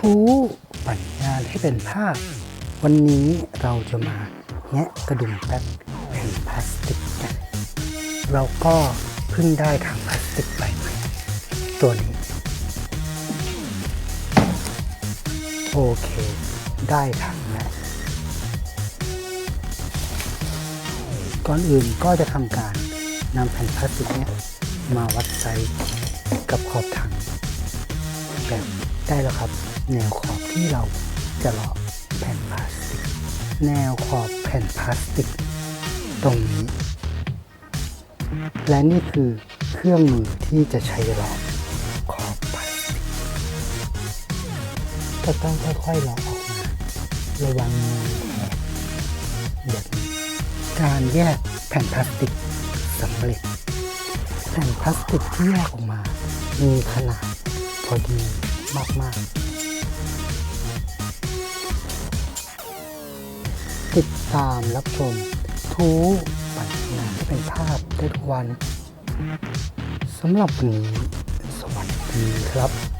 ทูปั่นงานให้เป็นภาพ วันนี้เราจะมาแงะกระดุมแป๊บแผ่นพลาสติกกันเราก็เพิ่งได้ถังพลาสติกไปใหม่ตัวนี้ โอเค ได้ถังแล้วก่อนอื่นก็จะทำการนำแผ่นพลาสติกเนี้ยมาวัดไซส์กับขอบถังแบบ ได้แล้วครับ แนวขอบที่เราจะเลาะแผ่นพลาสติก แนวขอบแผ่นพลาสติก ตรงนี้ และนี่คือเครื่องมือที่จะใช้เลาะขอบพลาสติกก็ต้องค่อยๆเลาะออกมาระวังมือแหกแบบนี้การแยกแผ่นพลาสติกสำเร็จแผ่นพลาสติกที่แยกออกมา มีขนาดพอดี มากมากติดตามรับชม ทูปัญญาที่เป็นภาพได้ทุกวันสำหรับวันนี้ สวัสดีครับ